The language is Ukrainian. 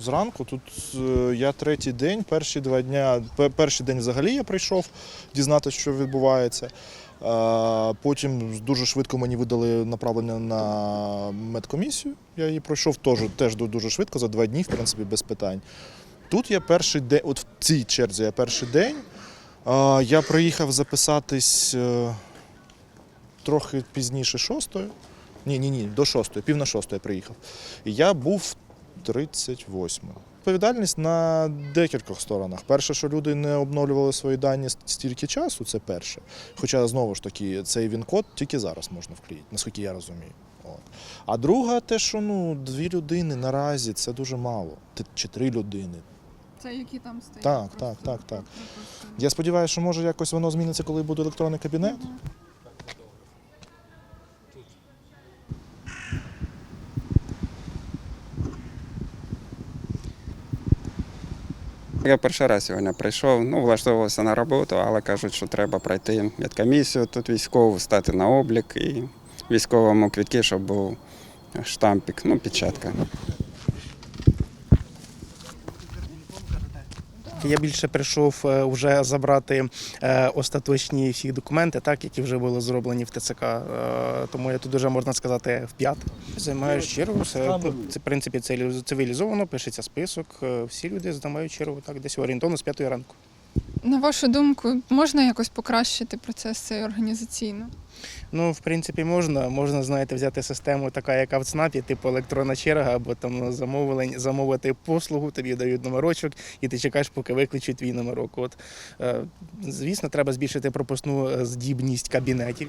Зранку тут е, я третій день, перші два дня, перший день взагалі я прийшов дізнатися, що відбувається. Е, потім дуже швидко мені видали направлення на медкомісію. Я її пройшов теж теж дуже швидко, за два дні, в принципі, без питань. Тут я перший день, от в цій черзі я перший день. Е, я приїхав записатись трохи пізніше шостої. Ні, ні, ні, до шостої, пів на шостої я приїхав. І я був 38. Відповідальність на декількох сторонах. Перше, що люди не обновлювали свої дані стільки часу, це перше. Хоча знову ж таки, цей він-код тільки зараз можна вклеїти, наскільки я розумію. От. А друга, те, що ну, дві людини наразі це дуже мало. Чи три людини. Це які там стоять? Так, просто так, так, так. Я сподіваюся, що може якось воно зміниться, коли буде електронний кабінет. Я перший раз сьогодні прийшов, ну, влаштовувався на роботу, але кажуть, що треба пройти медкомісію, тут військову, стати на облік і військовому квітки, щоб був штампік, ну, печатка. Я більше прийшов е, вже забрати е, остаточні всі документи, так які вже були зроблені в ТЦК. Е, Тому я тут вже можна сказати в п'ят. Займаю чергу. Це, в принципі цивілізовано, пишеться список. Всі люди здамають чергу так, десь орієнтовно з п'ятої ранку. На вашу думку, можна якось покращити процеси організаційно? Ну, в принципі, можна. Можна, знаєте, взяти систему, така, яка в ЦНАПі, типу електронна черга, або там замовлення, замовити послугу, тобі дають номерочок, і ти чекаєш, поки викличуть твій номерок. От, е, звісно, треба збільшити пропускну е, здібність кабінетів.